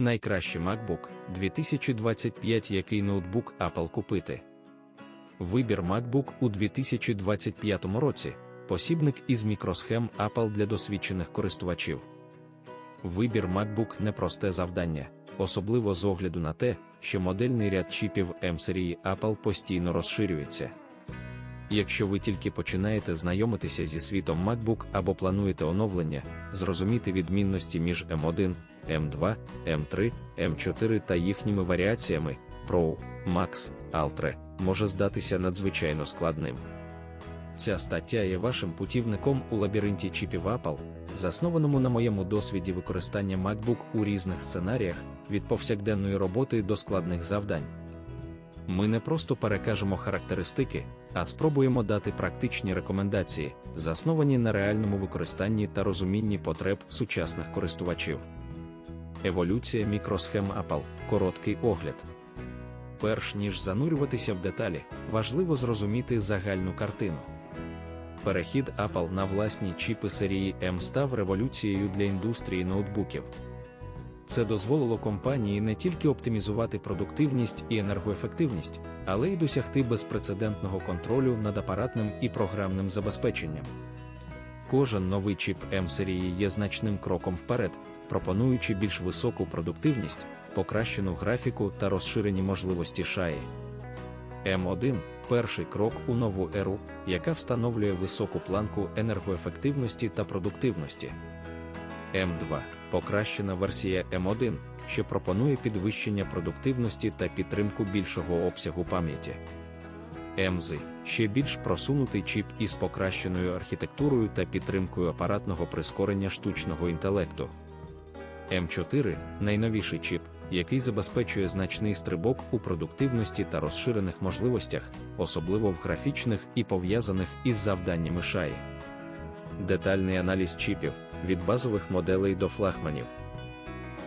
Найкращий MacBook 2025 який ноутбук Apple купити. Вибір MacBook у 2025 році посібник із мікросхем Apple для досвідчених користувачів. Вибір MacBook непросте завдання, особливо з огляду на те, що модельний ряд чіпів M-серії Apple постійно розширюється. Якщо ви тільки починаєте знайомитися зі світом MacBook або плануєте оновлення, зрозуміти відмінності між M1, M2, M3, M4 та їхніми варіаціями Pro, Max, Ultra, може здатися надзвичайно складним. Ця стаття є вашим путівником у лабіринті чіпів Apple, заснованому на моєму досвіді використання MacBook у різних сценаріях від повсякденної роботи до складних завдань. Ми не просто перекажемо характеристики, а спробуємо дати практичні рекомендації, засновані на реальному використанні та розумінні потреб сучасних користувачів. Еволюція мікросхем Apple короткий огляд. Перш ніж занурюватися в деталі, важливо зрозуміти загальну картину. Перехід Apple на власні чіпи серії M став революцією для індустрії ноутбуків. Це дозволило компанії не тільки оптимізувати продуктивність і енергоефективність, але й досягти безпрецедентного контролю над апаратним і програмним забезпеченням. Кожен новий чіп M серії є значним кроком вперед, пропонуючи більш високу продуктивність, покращену графіку та розширені можливості шаї. М1 перший крок у нову еру, яка встановлює високу планку енергоефективності та продуктивності. М2 покращена версія М1, що пропонує підвищення продуктивності та підтримку більшого обсягу пам'яті. МЗ ще більш просунутий чіп із покращеною архітектурою та підтримкою апаратного прискорення штучного інтелекту. М4 найновіший чіп, який забезпечує значний стрибок у продуктивності та розширених можливостях, особливо в графічних і пов'язаних із завданнями шаї. Детальний аналіз чіпів від базових моделей до флагманів.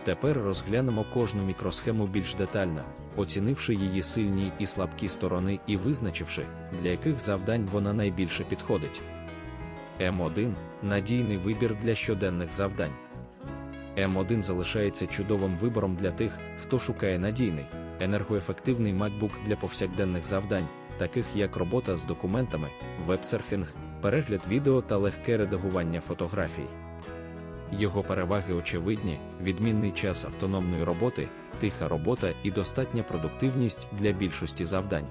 Тепер розглянемо кожну мікросхему більш детально, оцінивши її сильні і слабкі сторони і визначивши, для яких завдань вона найбільше підходить. М1 надійний вибір для щоденних завдань. М1 залишається чудовим вибором для тих, хто шукає надійний, енергоефективний MacBook для повсякденних завдань, таких як робота з документами, веб-серфінг, перегляд відео та легке редагування фотографій. Його переваги очевидні, відмінний час автономної роботи, тиха робота і достатня продуктивність для більшості завдань.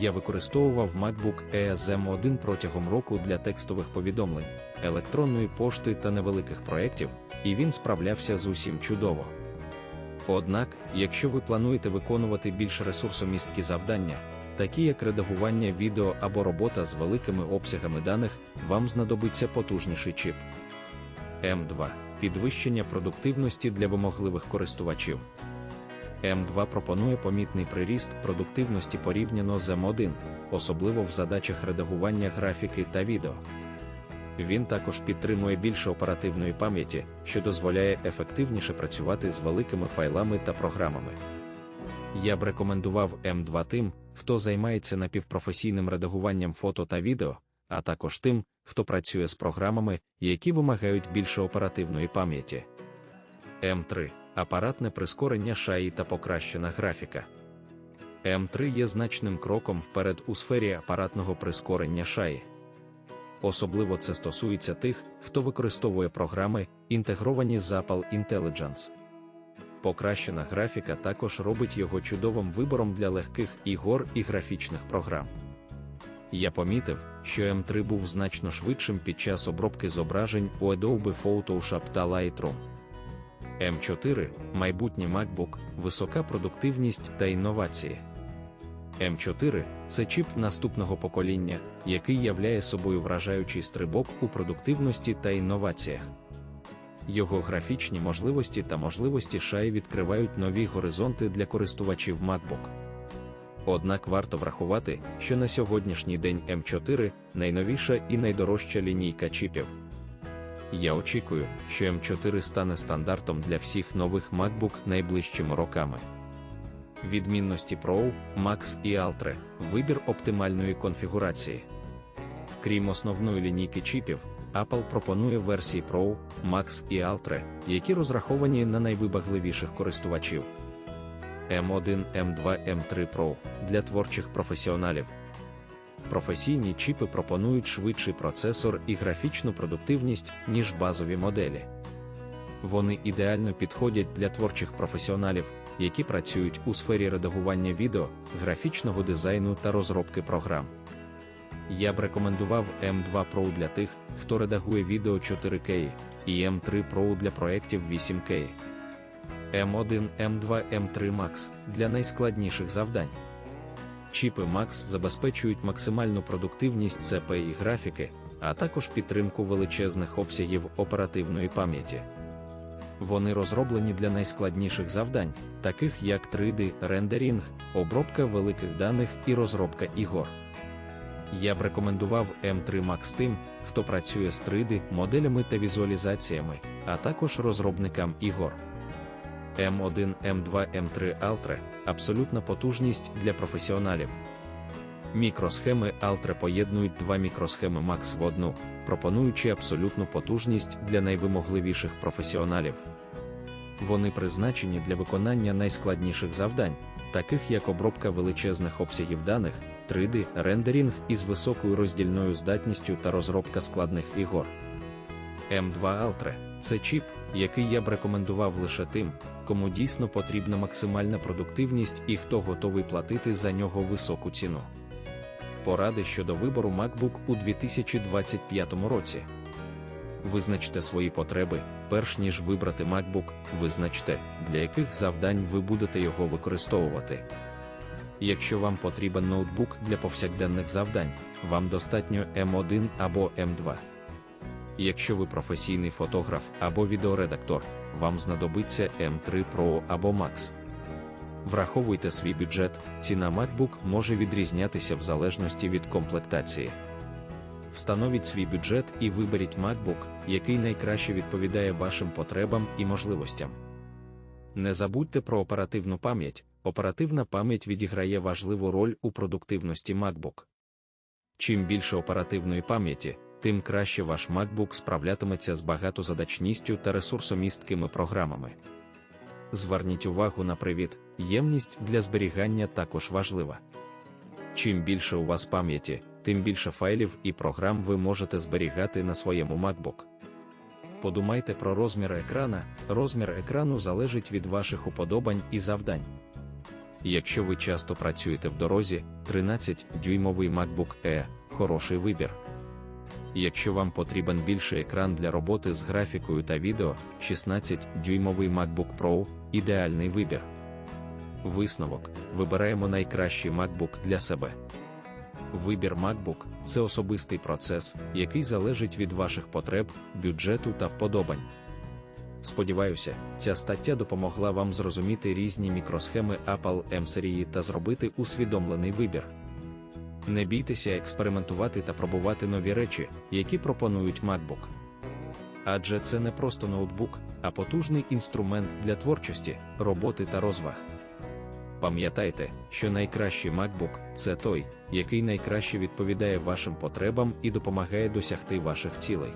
Я використовував MacBook Air M1 протягом року для текстових повідомлень, електронної пошти та невеликих проєктів, і він справлявся з усім чудово. Однак, якщо ви плануєте виконувати більш ресурсомісткі завдання, такі як редагування відео або робота з великими обсягами даних, вам знадобиться потужніший чіп. М2 підвищення продуктивності для вимогливих користувачів. М2 пропонує помітний приріст продуктивності порівняно з М1, особливо в задачах редагування графіки та відео. Він також підтримує більше оперативної пам'яті, що дозволяє ефективніше працювати з великими файлами та програмами. Я б рекомендував М2 тим, хто займається напівпрофесійним редагуванням фото та відео, а також тим, хто працює з програмами, які вимагають більше оперативної пам'яті. М3 апаратне прискорення шаї та покращена графіка. М3 є значним кроком вперед у сфері апаратного прискорення шаї. Особливо це стосується тих, хто використовує програми, інтегровані з Apple Intelligence. Покращена графіка також робить його чудовим вибором для легких ігор і графічних програм. Я помітив, що M3 був значно швидшим під час обробки зображень у Adobe Photoshop та Lightroom. M4 майбутній MacBook, висока продуктивність та інновації. M4 це чіп наступного покоління, який являє собою вражаючий стрибок у продуктивності та інноваціях. Його графічні можливості та можливості шай відкривають нові горизонти для користувачів MacBook. Однак варто врахувати, що на сьогоднішній день М4 найновіша і найдорожча лінійка чіпів. Я очікую, що М4 стане стандартом для всіх нових MacBook найближчими роками. Відмінності Pro, Max і Ultra – вибір оптимальної конфігурації. Крім основної лінійки чіпів, Apple пропонує версії Pro, Max і Ultra, які розраховані на найвибагливіших користувачів. M1, M2, M3 Pro для творчих професіоналів. Професійні чіпи пропонують швидший процесор і графічну продуктивність, ніж базові моделі. Вони ідеально підходять для творчих професіоналів, які працюють у сфері редагування відео, графічного дизайну та розробки програм. Я б рекомендував M2 Pro для тих, хто редагує відео 4K, і M3 Pro для проєктів 8K. M1, M2, M3 Max для найскладніших завдань. Чіпи Max забезпечують максимальну продуктивність ЦП і графіки, а також підтримку величезних обсягів оперативної пам'яті. Вони розроблені для найскладніших завдань, таких як 3D рендерінг, обробка великих даних і розробка ігор. Я б рекомендував M3 Max тим, хто працює з 3D моделями та візуалізаціями, а також розробникам ігор. M1, M2, M3 Ultra абсолютна потужність для професіоналів. Мікросхеми Ultra поєднують два мікросхеми Max в одну, пропонуючи абсолютну потужність для найвимогливіших професіоналів. Вони призначені для виконання найскладніших завдань, таких як обробка величезних обсягів даних, 3D рендерінг із високою роздільною здатністю та розробка складних ігор. M2 Ultra це чіп, який я б рекомендував лише тим, кому дійсно потрібна максимальна продуктивність і хто готовий платити за нього високу ціну. Поради щодо вибору MacBook у 2025 році. Визначте свої потреби, перш ніж вибрати MacBook, визначте, для яких завдань ви будете його використовувати. Якщо вам потрібен ноутбук для повсякденних завдань, вам достатньо M1 або M2. Якщо ви професійний фотограф або відеоредактор, вам знадобиться M3 Pro або Max. Враховуйте свій бюджет, ціна MacBook може відрізнятися в залежності від комплектації. Встановіть свій бюджет і виберіть MacBook, який найкраще відповідає вашим потребам і можливостям. Не забудьте про оперативну пам'ять. Оперативна пам'ять відіграє важливу роль у продуктивності MacBook. Чим більше оперативної пам'яті, тим краще ваш MacBook справлятиметься з багатозадачністю та ресурсомісткими програмами. Зверніть увагу на привід, ємність для зберігання також важлива. Чим більше у вас пам'яті, тим більше файлів і програм ви можете зберігати на своєму MacBook. Подумайте про розмір екрана. Розмір екрану залежить від ваших уподобань і завдань. Якщо ви часто працюєте в дорозі, 13-дюймовий MacBook E хороший вибір. Якщо вам потрібен більший екран для роботи з графікою та відео, 16-дюймовий MacBook Pro ідеальний вибір. Висновок: вибираємо найкращий MacBook для себе. Вибір MacBook це особистий процес, який залежить від ваших потреб, бюджету та вподобань. Сподіваюся, ця стаття допомогла вам зрозуміти різні мікросхеми Apple M серії та зробити усвідомлений вибір. Не бійтеся експериментувати та пробувати нові речі, які пропонують MacBook. Адже це не просто ноутбук, а потужний інструмент для творчості, роботи та розваг. Пам'ятайте, що найкращий MacBook це той, який найкраще відповідає вашим потребам і допомагає досягти ваших цілей.